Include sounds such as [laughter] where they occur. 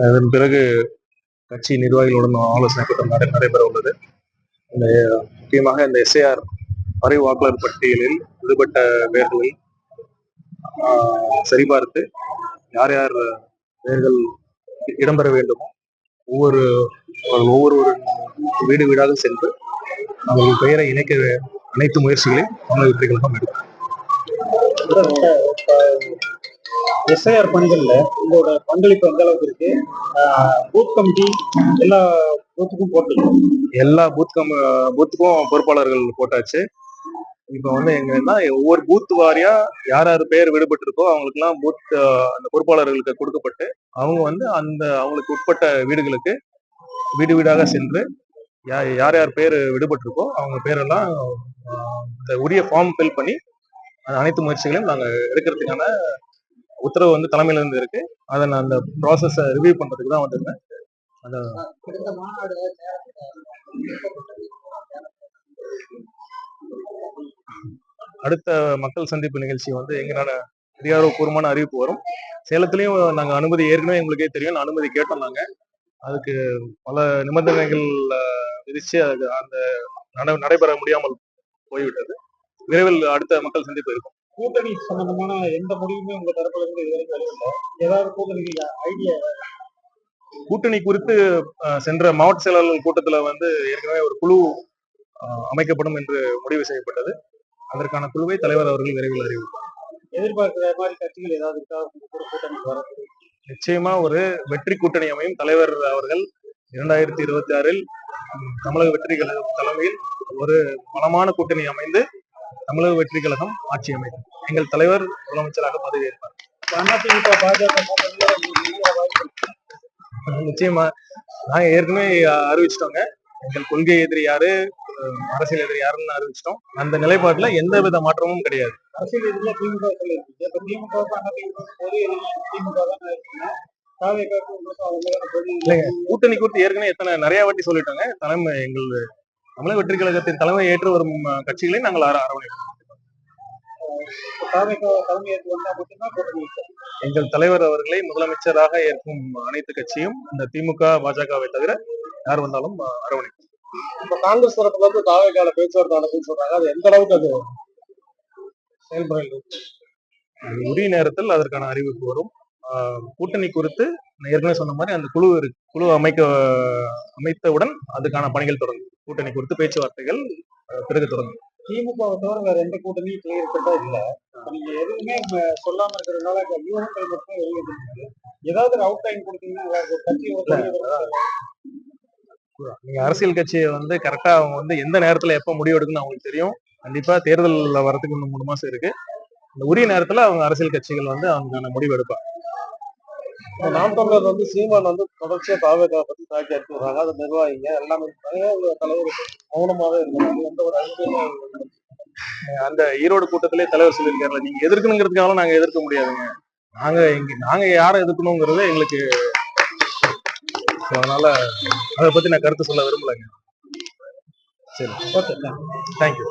அதன் பிறகு கட்சி நிர்வாகிகளுடன் ஆலோசனை கூட்டம் நடை- நடைபெற உள்ளது இந்த முக்கியமாக இந்த எஸ்ஏஆர் வரை வாக்காளர் பட்டியலில் விடுபட்ட பெயர்களை சரிபார்த்து யார் யார் பெயர்கள் இடம்பெற வேண்டுமோ. ஒவ்வொரு ஒவ்வொரு வீடு வீடாக சென்று அவர்கள் பெயரை இணைக்க அனைத்து முயற்சிகளையும் தமிழக வெற்றி கழகம் எடுக்கும். எஸ்ஐஆர் பணிகள்ல உங்களோட பங்களிப்பு எந்த அளவுக்கு இருக்கு? பூத் கமிட்டி எல்லா பூத்துக்கும் போட்டு எல்லா பூத் கம் பூத்துக்கும் பொறுப்பாளர்கள் போட்டாச்சு. இப்போ வந்து எங்கன்னா ஒவ்வொரு பூத் வாரியா யார் யார் பெயர் விடுபட்டிருக்கோ அவங்களுக்குலாம் பூத் அந்த பொறுப்பாளர்களுக்கு கொடுக்கப்பட்டு அவங்க வந்து அந்த அவங்களுக்கு உட்பட்ட வீடுகளுக்கு வீடு வீடாக சென்று யா- யார் யார் பேர் விடுபட்டிருக்கோ அவங்க பேரெல்லாம் உரிய ஃபார்ம் ஃபில் பண்ணி அனைத்து முயற்சிகளையும் நாங்கள் எடுக்கிறதுக்கான உத்தரவு வந்து தலைமையில இருந்து இருக்கு. அதை நான் அந்த ப்ராசஸை ரிவ்யூ பண்றதுக்கு தான் வந்திருந்தேன் அதை அடுத்த மக்கள் சந்திப்பு நிகழ்ச்சி வந்து எங்களால அதிகாரப்பூர்வமான அறிவிப்பு வரும். சேலத்திலையும் நாங்கள் அனுமதி ஏற்கனவே எங்களுக்கே தெரியும். நான் அனுமதி கேட்டோம் நாங்கள் அதுக்கு பல நிபந்தனைகள் விதிச்சு அது அந்த நட- நடைபெற முடியாமல் போய்விட்டது. விரைவில் அடுத்த மக்கள் சந்திப்பு இருக்கும். கூட்டணி சம்பந்தமான எந்த முடிவுமே உங்க தரப்புல இருந்து இது வரைக்கும் வெளியில ஏதாவது கூட்டணி ஐடியா கூட்டணி குறித்து சென்ற மாவட்ட செயலாளர்கள் கூட்டத்துல வந்து ஏற்கனவே ஒரு குழு அமைக்கப்படும் என்று முடிவு செய்யப்பட்டது. அதற்கான குழுவை தலைவர் அவர்கள் விரைவில் அறிவிப்பார். எதிர்பார்க்கிற மாதிரி கட்சிகள் ஏதாவது கூட்டணி வர நிச்சயமா ஒரு வெற்றி கூட்டணி அமையும். தலைவர் அவர்கள் இரண்டாயிரத்தி இருபத்தி ஆறில் தமிழக வெற்றி கழகம் தலைமையில் ஒரு பலமான கூட்டணி அமைந்து தமிழக வெற்றி கழகம் ஆட்சி அமைக்கும். எங்கள் தலைவர் முதலமைச்சராக பதவியேற்பார். அதிமுக பாஜக. [laughs] நிச்சயமா நாங்க ஏற்கனவே அறிவிச்சிட்டோங்க. எங்கள் கொள்கை எதிரி யாரு அரசியல் எதிரி யாருன்னு அறிவிச்சிட்டோம். அந்த நிலைப்பாட்டுல எந்த வித மாற்றமும் கிடையாது. அரசியல் எதிரில திமுக திமுக கூட்டணி குறித்து ஏற்கனவே எத்தனை நிறைய வாட்டி சொல்லிட்டோங்க. தலைமை எங்கள் தமிழக வெற்றி கழகத்தின் தலைமை ஏற்று வரும் கட்சிகளை நாங்கள் அர- அரவணைப்போம் தாவேக்கா தலைமை ஏற்று வந்தா மட்டும்தான் கூட்டணி இருக்கு. எங்கள் தலைவர் அவர்களை முதலமைச்சராக ஏற்கும் அனைத்து கட்சியும் இந்த திமுக பாஜகவை தவிர யார் வந்தாலும் அரவணைக்கும். இப்ப காங்கிரஸ் தரப்புல இருந்து தாவேக்கால பேச்சுவார்த்தை நடக்குன்னு சொல்றாங்க. அது எந்த அளவுக்கு அது அது உரிய நேரத்தில் அதற்கான அறிவிப்பு வரும். கூட்டணி குறித்து ஏற்கனவே சொன்ன மாதிரி அந்த குழு குழு அமைக்க அமைத்தவுடன் அதுக்கான பணிகள் தொடங்கும். கூட்டணி குறித்து பேச்சுவார்த்தைகள் பிறகு தொடங்கும். திமுகவை தவிர வேற எந்த கூட்டணியும் கிளியர் கட்டா இல்ல. நீங்க எதுவுமே சொல்லாம இருக்கிறதுனால யூகங்கள் மட்டும் வெளியிட்டு ஏதாவது ஒரு அவுட் லைன் கொடுத்தீங்கன்னா நீங்க அரசியல் கட்சியை வந்து கரெக்டா அவங்க வந்து எந்த நேரத்துல எப்ப முடிவு எடுக்கணும்னு அவங்களுக்கு தெரியும். கண்டிப்பா தேர்தல் வரதுக்கு இன்னும் மூணு மாசம் இருக்கு. இந்த உரிய நேரத்துல அவங்க அரசியல் கட்சிகள் வந்து அவங்களுக்கான முடிவு எடுப்பாங்க. நாம் தமிழர் வந்து சீமான் வந்து தொடர்ச்சியா தாவேக்கா பத்தி தாக்கி அடிச்சு வர்றாங்க அது நிர்வாகிங்க. எல்லாமே ஒரு தலைவர் மௌனமாவே இருக்காங்க எந்த ஒரு அறிக்கையுமே அந்த ஈரோடு கூட்டத்திலே தலைவர் சொல்லியிருக்காருல நீங்க எதிர்க்கணுங்கிறதுக்காக நாங்க எதிர்க்க முடியாதுங்க. நாங்க இங்க நாங்க யாரை எதிர்க்கணுங்கிறது எங்களுக்கு அதனால அதை பத்தி நான் கருத்து சொல்ல விரும்பலைங்க. சரி. Okay thank you